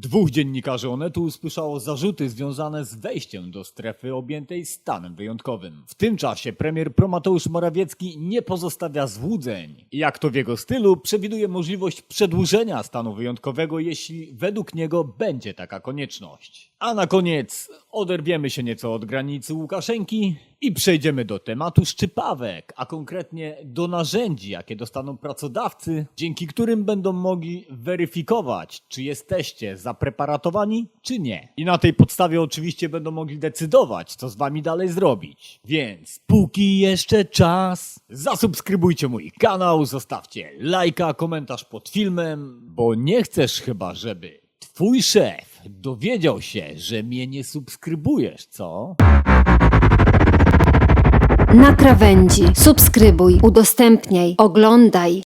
Dwóch dziennikarzy Onetu usłyszało zarzuty związane z wejściem do strefy objętej stanem wyjątkowym. W tym czasie premier Promateusz Morawiecki nie pozostawia złudzeń. Jak to w jego stylu, przewiduje możliwość przedłużenia stanu wyjątkowego, jeśli według niego będzie taka konieczność. A na koniec oderwiemy się nieco od granicy Łukaszenki i przejdziemy do tematu szczypawek, a konkretnie do narzędzi, jakie dostaną pracodawcy, dzięki którym będą mogli weryfikować, czy jesteście zapreparatowani, czy nie. I na tej podstawie oczywiście będą mogli decydować, co z wami dalej zrobić. Więc póki jeszcze czas, zasubskrybujcie mój kanał, zostawcie lajka, komentarz pod filmem, bo nie chcesz chyba, żeby twój szef dowiedział się, że mnie nie subskrybujesz, co? Na krawędzi. Subskrybuj, udostępniaj, oglądaj.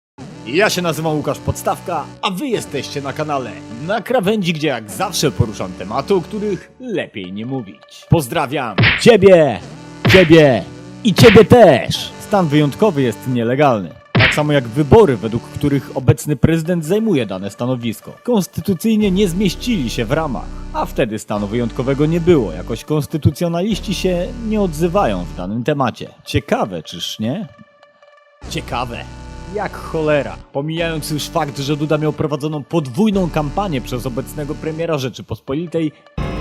Ja się nazywam Łukasz Podstawka, a wy jesteście na kanale Na Krawędzi, gdzie jak zawsze poruszam tematy, o których lepiej nie mówić. Pozdrawiam ciebie, ciebie i ciebie też! Stan wyjątkowy jest nielegalny. Tak samo jak wybory, według których obecny prezydent zajmuje dane stanowisko. Konstytucyjnie nie zmieścili się w ramach, a wtedy stanu wyjątkowego nie było. Jakoś konstytucjonaliści się nie odzywają w danym temacie. Ciekawe, czyż nie? Ciekawe. Jak cholera. Pomijając już fakt, że Duda miał prowadzoną podwójną kampanię przez obecnego premiera Rzeczypospolitej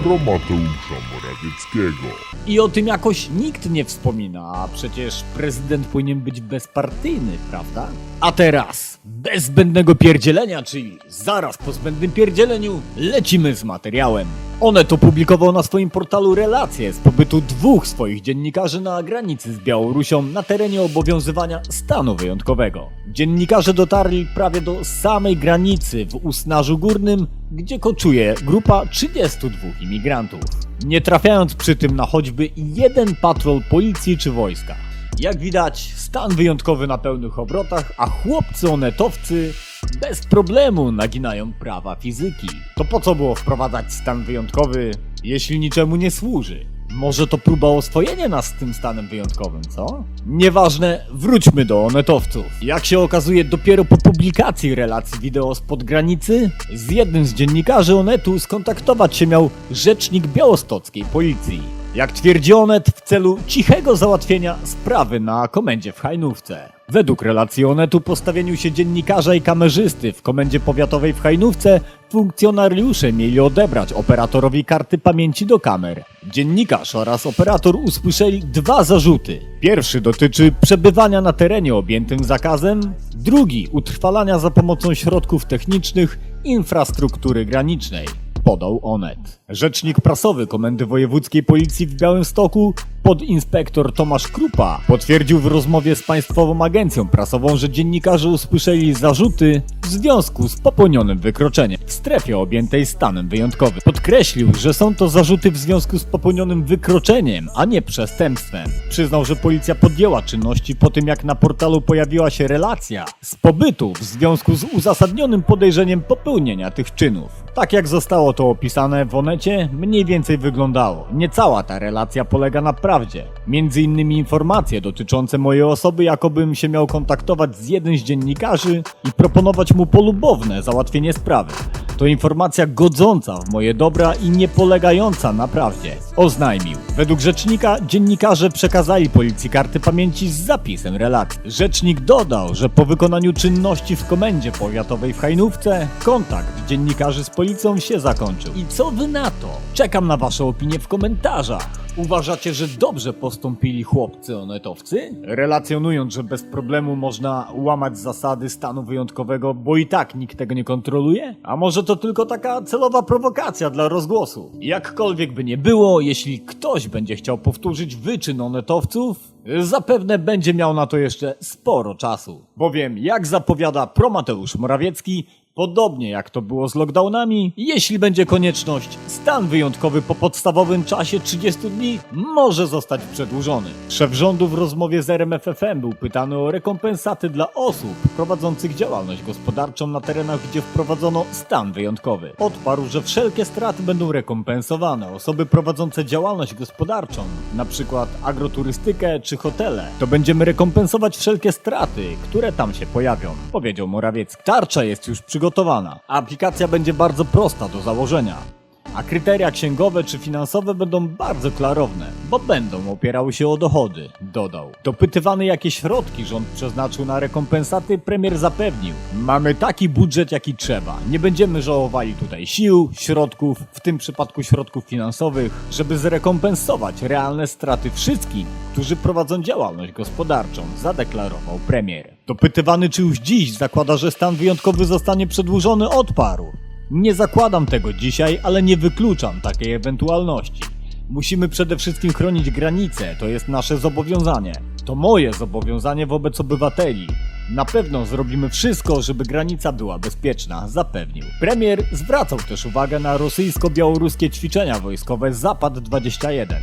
pro Mateusza Morawieckiego. i o tym jakoś nikt nie wspomina, a przecież prezydent powinien być bezpartyjny, prawda? A teraz, bez zbędnego pierdzielenia, czyli zaraz po zbędnym pierdzieleniu, lecimy z materiałem. Onet opublikował na swoim portalu relacje z pobytu dwóch swoich dziennikarzy na granicy z Białorusią na terenie obowiązywania stanu wyjątkowego. Dziennikarze dotarli prawie do samej granicy w Usnarzu Górnym, gdzie koczuje grupa 32 imigrantów. Nie trafiając przy tym na choćby jeden patrol policji czy wojska. Jak widać, stan wyjątkowy na pełnych obrotach, a chłopcy onetowcy bez problemu naginają prawa fizyki. To po co było wprowadzać stan wyjątkowy, jeśli niczemu nie służy? Może to próba oswojenia nas z tym stanem wyjątkowym, co? Nieważne, wróćmy do onetowców. Jak się okazuje, dopiero po publikacji relacji wideo spod granicy, z jednym z dziennikarzy Onetu skontaktować się miał rzecznik białostockiej policji. Jak twierdzi Onet, w celu cichego załatwienia sprawy na komendzie w Hajnówce. Według relacji Onetu postawieniu się dziennikarza i kamerzysty w komendzie powiatowej w Hajnówce funkcjonariusze mieli odebrać operatorowi karty pamięci do kamer. Dziennikarz oraz operator usłyszeli dwa zarzuty. Pierwszy dotyczy przebywania na terenie objętym zakazem, drugi utrwalania za pomocą środków technicznych infrastruktury granicznej podał Onet. Rzecznik prasowy Komendy Wojewódzkiej Policji w Białymstoku, podinspektor Tomasz Krupa, potwierdził w rozmowie z Państwową Agencją Prasową, że dziennikarze usłyszeli zarzuty w związku z popełnionym wykroczeniem w strefie objętej stanem wyjątkowym. Podkreślił, że są to zarzuty w związku z popełnionym wykroczeniem, a nie przestępstwem. Przyznał, że policja podjęła czynności po tym, jak na portalu pojawiła się relacja z pobytu w związku z uzasadnionym podejrzeniem popełnienia tych czynów. Tak jak zostało to opisane w Onecie, mniej więcej wyglądało. Nie cała ta relacja polega na prawdzie. Między innymi informacje dotyczące mojej osoby, jakobym się miał kontaktować z jednym z dziennikarzy i proponować mu polubowne załatwienie sprawy. To informacja godząca w moje dobra i nie polegająca na prawdzie. Oznajmił. Według rzecznika dziennikarze przekazali policji karty pamięci z zapisem relacji. Rzecznik dodał, że po wykonaniu czynności w komendzie powiatowej w Hajnówce kontakt dziennikarzy z policją się zakończył. I co wy na to? Czekam na wasze opinie w komentarzach. Uważacie, że dobrze postąpili chłopcy onetowcy? Relacjonując, że bez problemu można łamać zasady stanu wyjątkowego, bo i tak nikt tego nie kontroluje? A może to tylko taka celowa prowokacja dla rozgłosu? Jakkolwiek by nie było, jeśli ktoś będzie chciał powtórzyć wyczyn onetowców, zapewne będzie miał na to jeszcze sporo czasu. Bowiem, jak zapowiada Promateusz Morawiecki, Podobnie jak to było z lockdownami, jeśli będzie konieczność, stan wyjątkowy po podstawowym czasie 30 dni może zostać przedłużony. Szef rządu w rozmowie z RMFFM był pytany o rekompensaty dla osób prowadzących działalność gospodarczą na terenach, gdzie wprowadzono stan wyjątkowy. Odparł, że wszelkie straty będą rekompensowane. Osoby prowadzące działalność gospodarczą, przykład agroturystykę czy hotele, to będziemy rekompensować wszelkie straty, które tam się pojawią, powiedział Morawiecki. Tarcza jest już przygotowana przygotowana. Aplikacja będzie bardzo prosta do założenia. A kryteria księgowe czy finansowe będą bardzo klarowne, bo będą opierały się o dochody, dodał. Dopytywany jakie środki rząd przeznaczył na rekompensaty, premier zapewnił. Mamy taki budżet jaki trzeba. Nie będziemy żałowali tutaj sił, środków, w tym przypadku środków finansowych, żeby zrekompensować realne straty wszystkim, którzy prowadzą działalność gospodarczą, zadeklarował premier. Dopytywany czy już dziś zakłada, że stan wyjątkowy zostanie przedłużony, odparł. Nie zakładam tego dzisiaj, ale nie wykluczam takiej ewentualności. Musimy przede wszystkim chronić granice, to jest nasze zobowiązanie. To moje zobowiązanie wobec obywateli. Na pewno zrobimy wszystko, żeby granica była bezpieczna, zapewnił. Premier zwracał też uwagę na rosyjsko-białoruskie ćwiczenia wojskowe Zapad 21.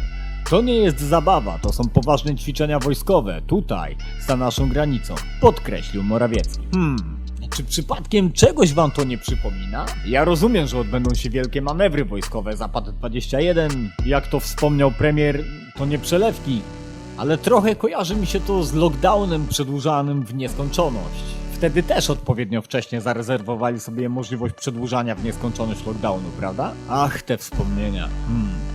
To nie jest zabawa, to są poważne ćwiczenia wojskowe, tutaj, za naszą granicą, podkreślił Morawiecki. Hmm, czy przypadkiem czegoś wam to nie przypomina? Ja rozumiem, że odbędą się wielkie manewry wojskowe Zapad 21, jak to wspomniał premier, to nie przelewki, ale trochę kojarzy mi się to z lockdownem przedłużanym w nieskończoność. Wtedy też odpowiednio wcześnie zarezerwowali sobie możliwość przedłużania w nieskończoność lockdownu, prawda? Ach, te wspomnienia. Hmm.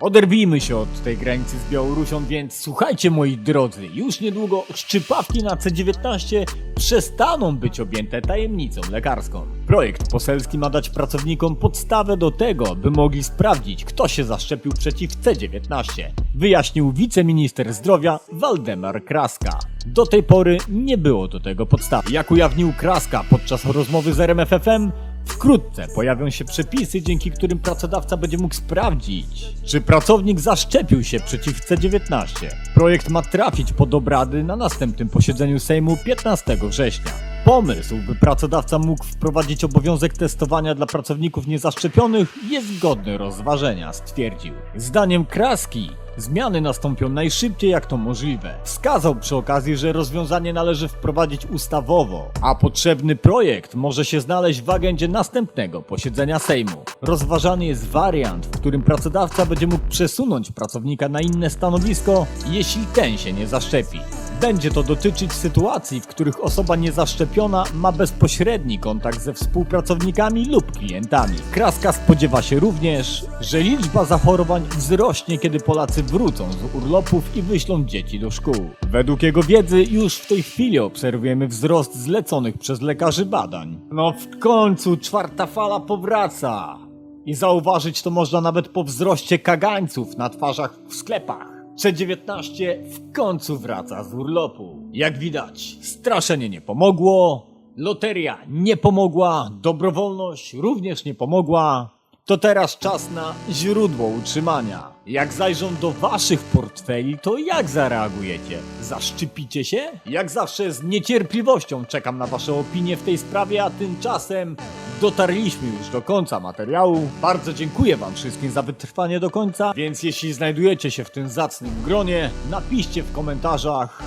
Oderwijmy się od tej granicy z Białorusią, więc słuchajcie moi drodzy, już niedługo szczypawki na C19 przestaną być objęte tajemnicą lekarską. Projekt poselski ma dać pracownikom podstawę do tego, by mogli sprawdzić, kto się zaszczepił przeciw C19, wyjaśnił wiceminister zdrowia Waldemar Kraska. Do tej pory nie było do tego podstawy. Jak ujawnił Kraska podczas rozmowy z RMFFM, Wkrótce pojawią się przepisy, dzięki którym pracodawca będzie mógł sprawdzić, czy pracownik zaszczepił się przeciw C19. Projekt ma trafić pod obrady na następnym posiedzeniu Sejmu 15 września. Pomysł, by pracodawca mógł wprowadzić obowiązek testowania dla pracowników niezaszczepionych jest godny rozważenia, stwierdził. Zdaniem Kraski Zmiany nastąpią najszybciej jak to możliwe. Wskazał przy okazji, że rozwiązanie należy wprowadzić ustawowo, a potrzebny projekt może się znaleźć w agendzie następnego posiedzenia Sejmu. Rozważany jest wariant, w którym pracodawca będzie mógł przesunąć pracownika na inne stanowisko, jeśli ten się nie zaszczepi. Będzie to dotyczyć sytuacji, w których osoba niezaszczepiona ma bezpośredni kontakt ze współpracownikami lub klientami. Kraska spodziewa się również, że liczba zachorowań wzrośnie, kiedy Polacy wrócą z urlopów i wyślą dzieci do szkół. Według jego wiedzy już w tej chwili obserwujemy wzrost zleconych przez lekarzy badań. No w końcu czwarta fala powraca. I zauważyć to można nawet po wzroście kagańców na twarzach w sklepach. C19 w końcu wraca z urlopu. Jak widać, straszenie nie pomogło, loteria nie pomogła, dobrowolność również nie pomogła. To teraz czas na źródło utrzymania. Jak zajrzą do waszych portfeli, to jak zareagujecie? Zaszczypicie się? Jak zawsze z niecierpliwością czekam na wasze opinie w tej sprawie, a tymczasem dotarliśmy już do końca materiału. Bardzo dziękuję wam wszystkim za wytrwanie do końca, więc jeśli znajdujecie się w tym zacnym gronie, napiszcie w komentarzach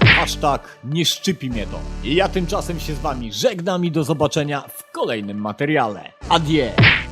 Hashtag nie szczypi mnie to. I ja tymczasem się z wami żegnam i do zobaczenia w kolejnym materiale. Adieu!